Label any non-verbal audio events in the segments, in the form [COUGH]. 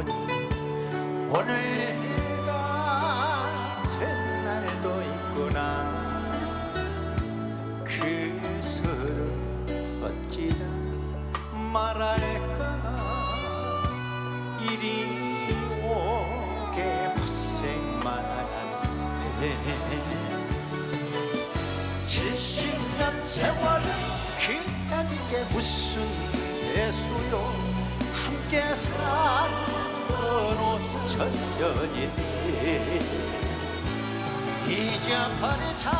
보니. 오늘 같은 날도 있구나. 그 서름 어찌다 말할까? 이리 오게 고생만 하네. 70년 세월 그까짓 게 무슨 대수요? 함께 산 건 오천년이 잊어버리자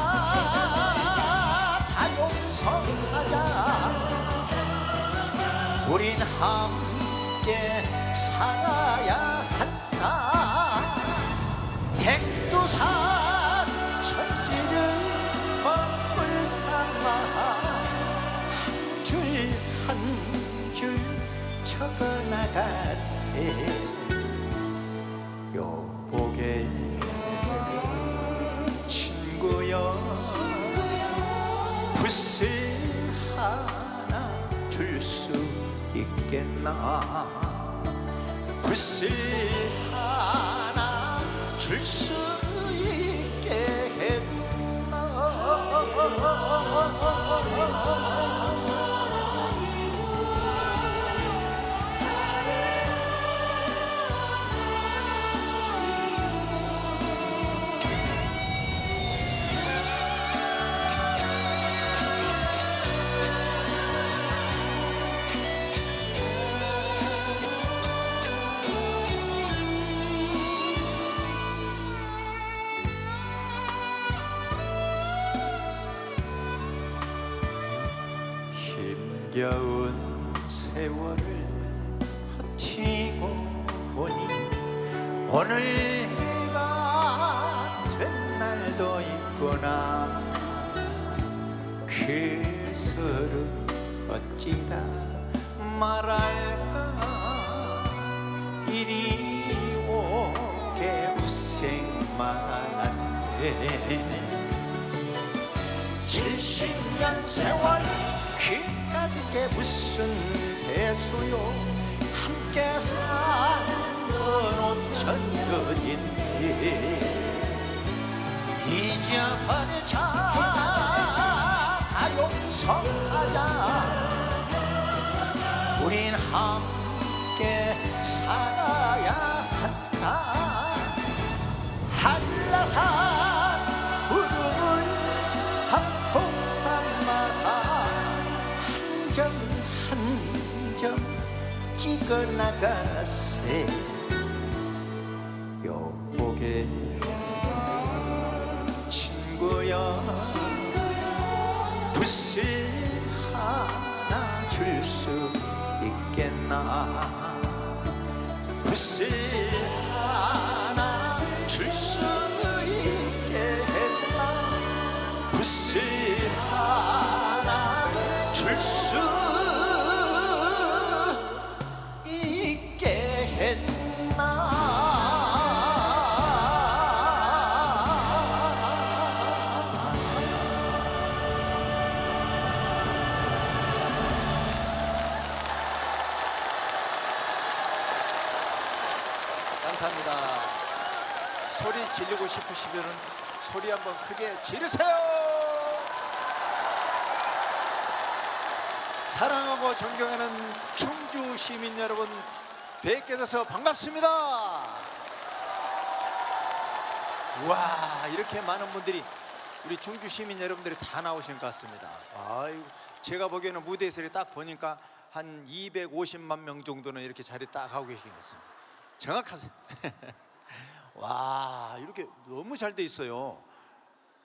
다 용서하자. 우린 함께 살아야 한다. 백두산 천지를 거울 삼아 한 줄 한 줄 적어나가세 여보게 친구여 붓을 하나 줄 수 있겠나? 붓을 하나 줄 수 있겠나 어찌다 말할까? 이리 오게 고생만 하네. 70년 세월 그까짓 게 무슨 대수요. 함께 산건 오천 년인데. 잊어버리자 다 용서하자 우린 함께 살아야 한다. 한라산 구름을 한폭 삼아 한점 한점 찍어 나가세. 여보게 친구야 붓을 붓 소리 지르고 싶으시면 소리 한번 크게 지르세요. 사랑하고 존경하는 충주 시민 여러분 뵙게 돼서 반갑습니다. 와 이렇게 많은 분들이 우리 충주 시민 여러분들이 다 나오신 것 같습니다. 아유 제가 보기에는 무대에서 딱 보니까 한 250만 명 정도는 이렇게 자리 딱 하고 계신 것 같습니다. 정확하세요. [LAUGHS] 와 이렇게 너무 잘 돼 있어요.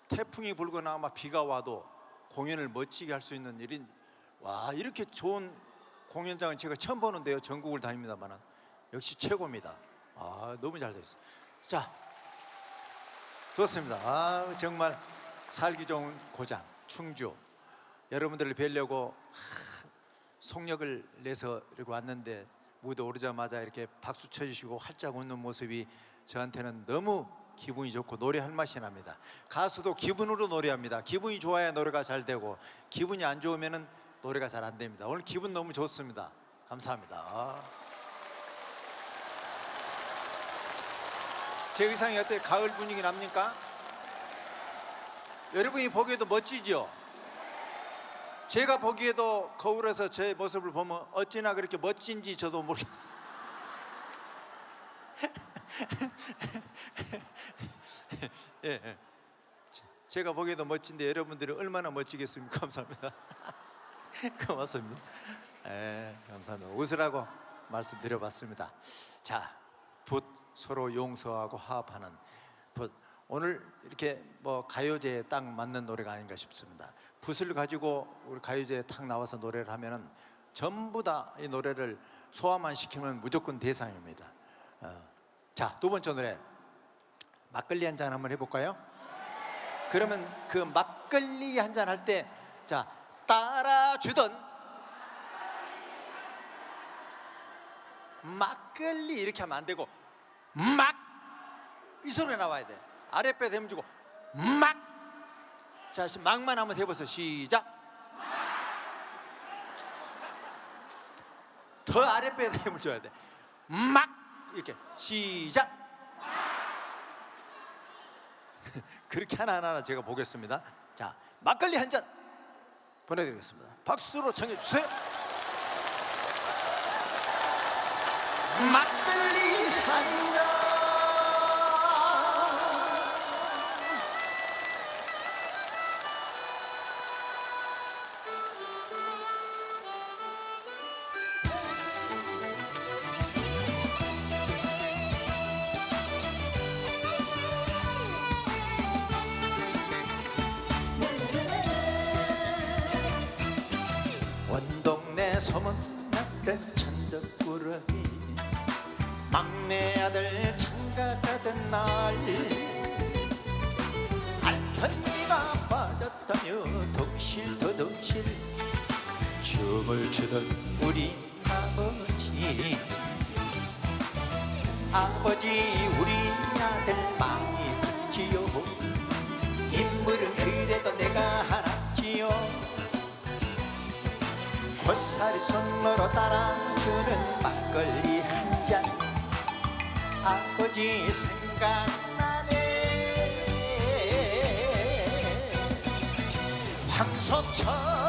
태풍이 불거나 막 비가 와도 공연을 멋지게 할 수 있는 일인 와 이렇게 좋은 공연장은 제가 처음 보는데요. 전국을 다닙니다만 역시 최고입니다. 아 너무 잘 돼 있어요. 자 좋습니다. 아 정말 살기 좋은 고장 충주 여러분들을 뵈려고 하, 속력을 내서 이렇게 왔는데 무대 오르자마자 이렇게 박수 쳐주시고 활짝 웃는 모습이 저한테는 너무 기분이 좋고 노래할 맛이 납니다. 가수도 기분으로 노래합니다. 기분이 좋아야 노래가 잘 되고 기분이 안 좋으면은 노래가 잘 안 됩니다. 오늘 기분 너무 좋습니다. 감사합니다. 제 의상이 어때? 가을 분위기 납니까? 여러분이 보기에도 멋지죠? 제가 보기에도 거울에서 제 모습을 보면 어찌나 그렇게 멋진지 저도 모르겠어요. [LAUGHS] 예, 예. 제- 제가 보기에도 멋진데 여러분들이 얼마나 멋지겠습니까? [LAUGHS] 감사합니다. 고맙습니다. 예, 감사합니다. 웃으라고 말씀드려봤습니다. 자, 붓 서로 용서하고 화합하는 붓. 오늘 이렇게 뭐 가요제에 딱 맞는 노래가 아닌가 싶습니다. 붓을 가지고 우리 가요제에 탁 나와서 노래를 하면은 전부 다 이 노래를 소화만 시키면 무조건 대상입니다. 어. 자, 두 번째 노래. 막걸리 한 잔 한번 해볼까요? 그러면 그 막걸리 한 잔 할 때 자 따라주던 막걸리 이렇게 하면 안 되고 막! 이 소리가 나와야 돼. 아랫배 대면 주고 막자 지금 막만 한번 해보세요. 시작! 더 아랫배 대면 줘야 돼 막 이렇게 시작 [LAUGHS] 그렇게 하나하나 제가 보겠습니다. 자, 막걸리 한 잔 보내드리겠습니다. 박수로 청해 주세요. 막걸리 한 아버지 우리 아들 많이 컸지요. 인물은 그래도 내가 하나지요. 고사리 손으로 따라주는 막걸리 한 잔. 아버지 생각나네. 황소처럼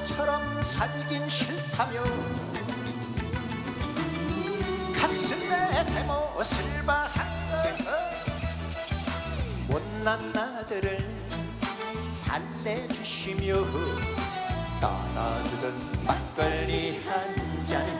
아빠처럼 살긴 싫다며 가슴에 대못을 박은 못난 아들을 달래주시며 따라주던 막걸리 한 잔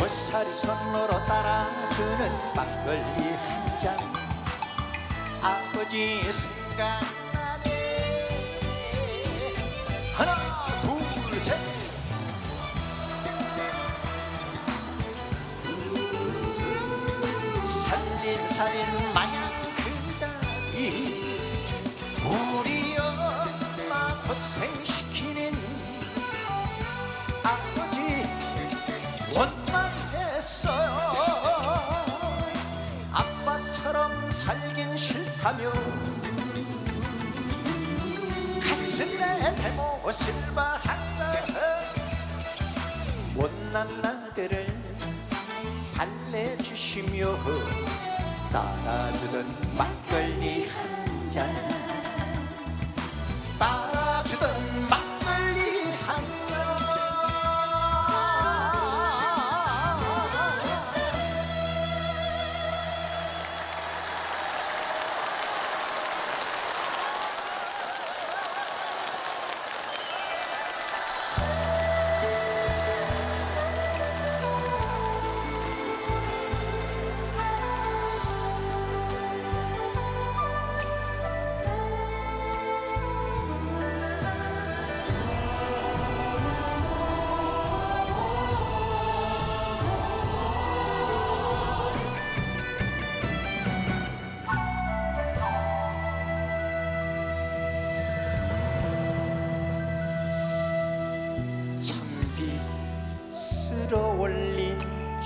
고사리 손으로 따라주는 막걸리 한 잔. 아버지 생각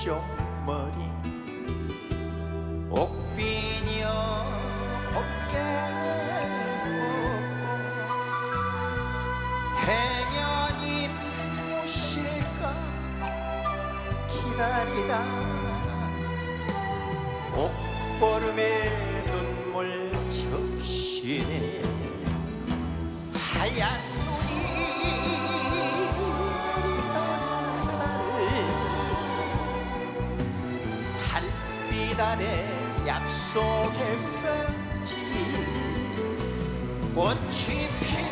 show. 꽃이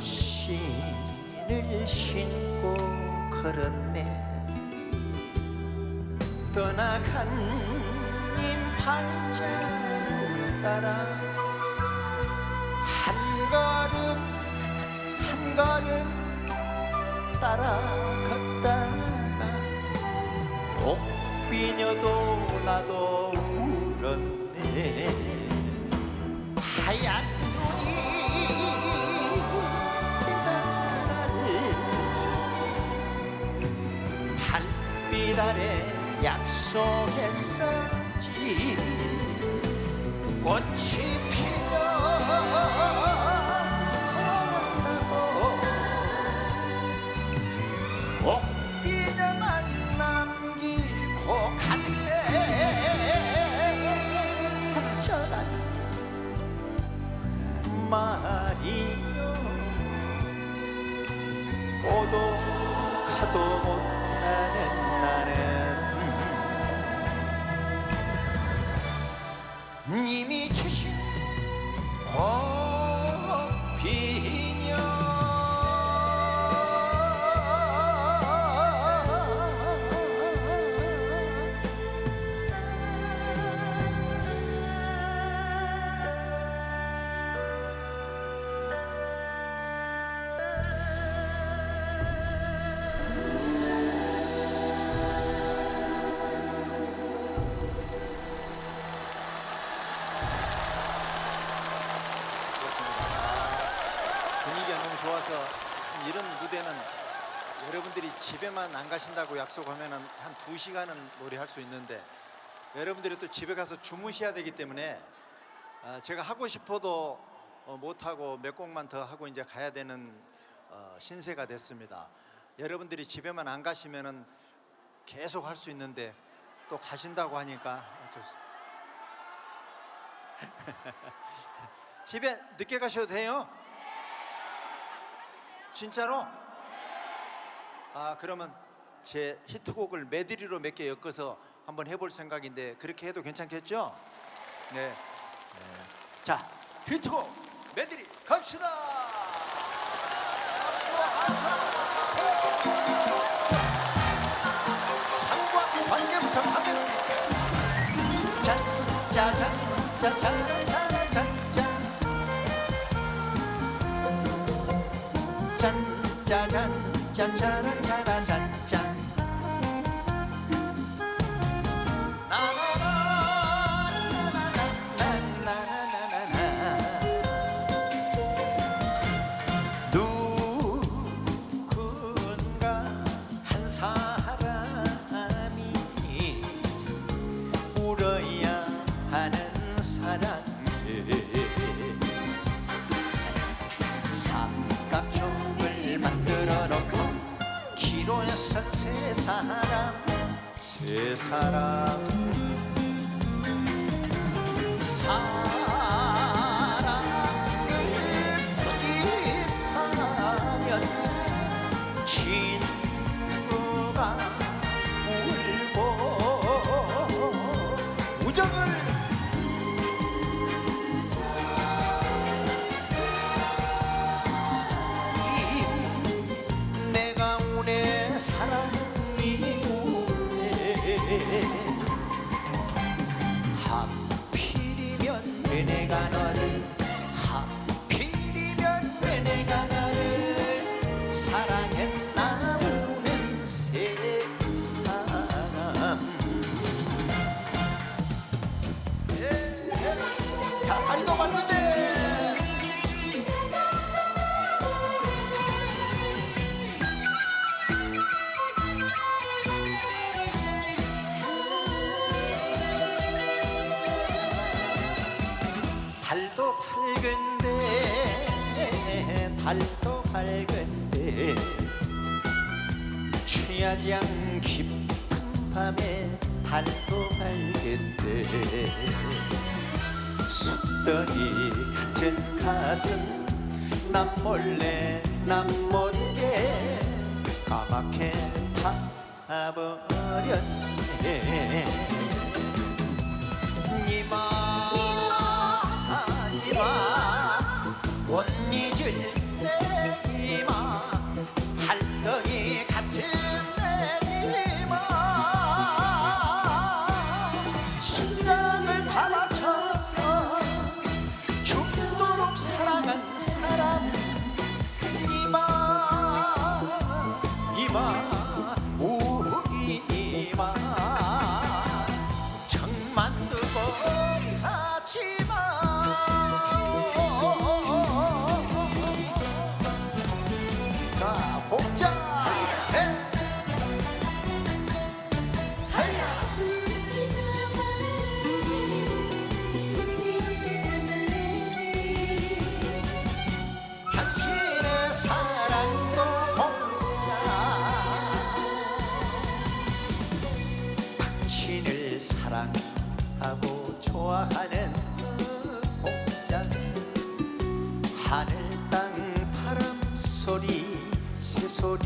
신을 신고 걸었네. 떠나간 님 팔자 따라 한 걸음 한 걸음 따라 걷다가 옥비녀도 나도 울었네. 하얀 눈 아래 약속했었지 꽃이 피면 돌아온다고. 옥비녀만 남기고 갔네 어쩌란 말이요 오도 가도 여러분들이 집에만 안 가신다고 약속하면 한 두 시간은 노래할 수 있는데 여러분들이 또 집에 가서 주무셔야 되기 때문에 어, 제가 하고 싶어도 어, 못하고 몇 곡만 더 하고 이제 가야 되는 어, 신세가 됐습니다. 여러분들이 집에만 안 가시면은 계속 할 수 있는데 또 가신다고 하니까 [LAUGHS] 집에 늦게 가셔도 돼요? 진짜로? 아 그러면 제 히트곡을 메들리로 몇 개 엮어서 한번 해볼 생각인데 그렇게 해도 괜찮겠죠? 네. 네. 자 히트곡 메들리 갑시다. 상과 관계부터 하면 짠 짜잔 짜잔 짜잔 짠 짠, 짜잔, 짠짜란 기로에 선 세 사람 세 사람. 사 않 깊은 밤에 달도 밝은데 숫덩이 같은 가슴 남 몰래 남 모르게 까맣게 타버렸네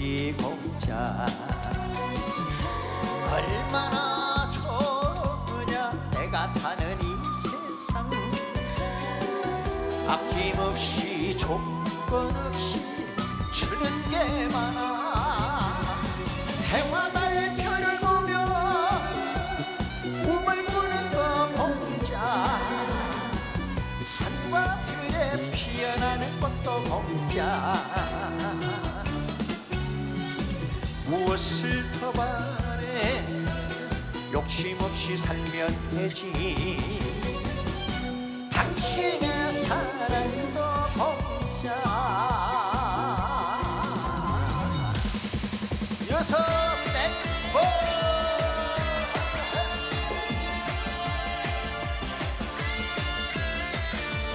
새소리 공짜 얼마나 좋으냐 내가 사는 이 세상. 아낌없이 조건 없이 주는 게 많아 무엇을 더 바래 욕심 없이 살면 되지. 당신의 사랑도 땡보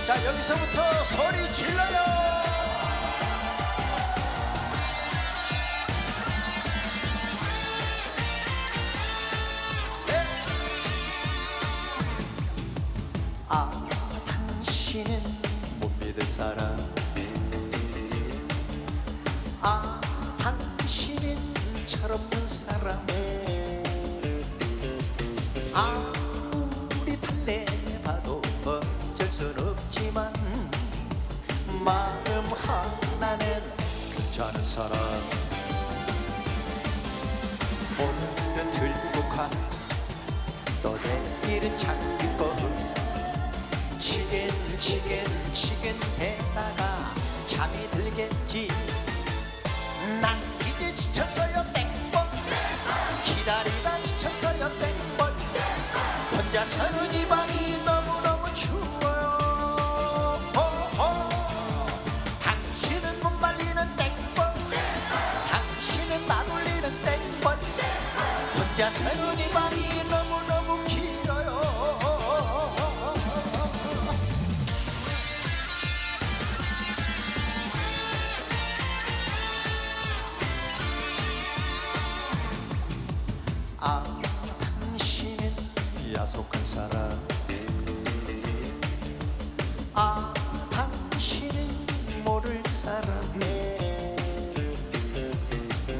자 여기서부터 소리 질러요 가또 내일은 장기법 치겐 치겐 치겐 대다가 잠이 들겠지. 난 이제 지쳤어요 땡벌 기다리다 지쳤어요 땡벌 혼자 사는 이 방이 너무너무 추워요. 호호. 당신은 못 말리는 땡벌 당신은 나돌리는 땡벌 혼자 사는 이 방이 아 당신은 야속한 사람. 아 당신은 모를 사람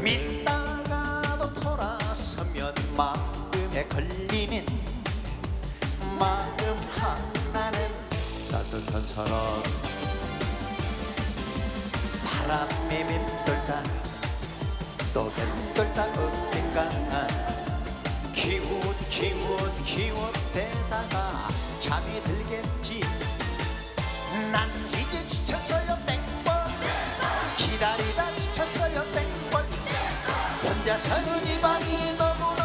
믿다가도 돌아서면 마음에 걸리는 마음 하나는 따뜻한 사람. 바람에 맴 기웃 기웃대다가 잠이 들겠지. 난 이제 지쳤어요 땡벌. 기다리다 지쳤어요 땡벌. 혼자 사는 이 방이 너무